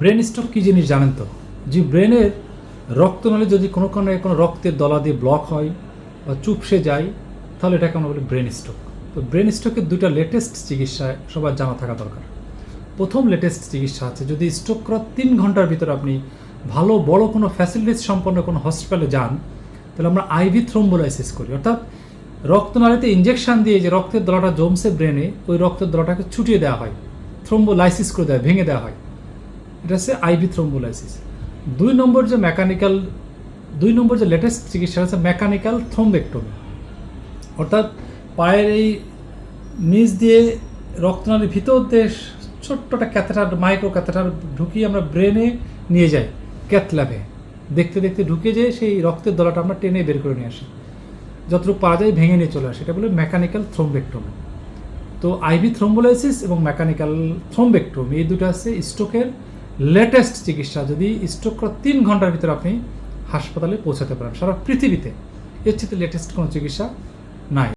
Brain stroke কী জিনিস জানেন তো? যে ব্রেনের রক্তনালী যদি কোনো কারণে কোনো রক্তের দলা দিয়ে ব্লক হয় বা চুপসে যায়, তাহলে এটাকে আমরা বলি ব্রেন স্ট্রোক। তো ব্রেন স্ট্রোকের দুটা লেটেস্ট চিকিৎসা সবার জানা থাকা দরকার। প্রথম লেটেস্ট চিকিৎসা আছে, যদি স্ট্রোক করার তিন ঘণ্টার ভিতরে আপনি ভালো, বড় কোনো ফ্যাসিলিটিস সম্পন্ন কোনো হসপিটালে যান, তাহলে আমরা আইভি থ্রোম্বোলাইসিস করি। অর্থাৎ রক্তনালীতে ইঞ্জেকশন দিয়ে যে রক্তের দলাটা জমছে ব্রেনে, ওই রক্তের দলাটাকে ছুটিয়ে দেওয়া হয় থ্রোম্বোলাইসিস করে দেওয়া ভেঙে দেওয়া হয়। এটা হচ্ছে আইভি থ্রোম্বোলাইসিস দুই নম্বর যে মেকানিক্যাল দুই নম্বর যে লেটেস্ট চিকিৎসা আছে মেকানিক্যাল থ্রোম্বেক্টমি অর্থাৎ পায়ের এই নিচ দিয়ে রক্তনালীর ভিতর দিয়ে ছোট্ট একটা ক্যাথেটার মাইক্রো ক্যাথেটার ঢুকিয়ে আমরা ব্রেনে নিয়ে যাই ক্যাথ ল্যাবে দেখতে দেখতে ঢুকে যেয়ে সেই রক্তের দলাটা আমরা টেনে বের করে নিয়ে আসি। যতটুকু পাওয়া যায় ভেঙে নিয়ে চলে আসে। এটা বলে মেকানিক্যাল থ্রোম্বেক্টমি তো আইভি থ্রোম্বোলাইসিস এবং মেকানিক্যাল থ্রোম্বেক্টমি এই দুটো আছে স্ট্রোকের লেটেস্ট চিকিৎসা যদি স্ট্রোক তিন ঘণ্টার ভিতরে আপনি হাসপাতালে পৌঁছাতে পারেন, সারা পৃথিবীতে। এর চেয়ে লেটেস্ট কোনো চিকিৎসা নাই।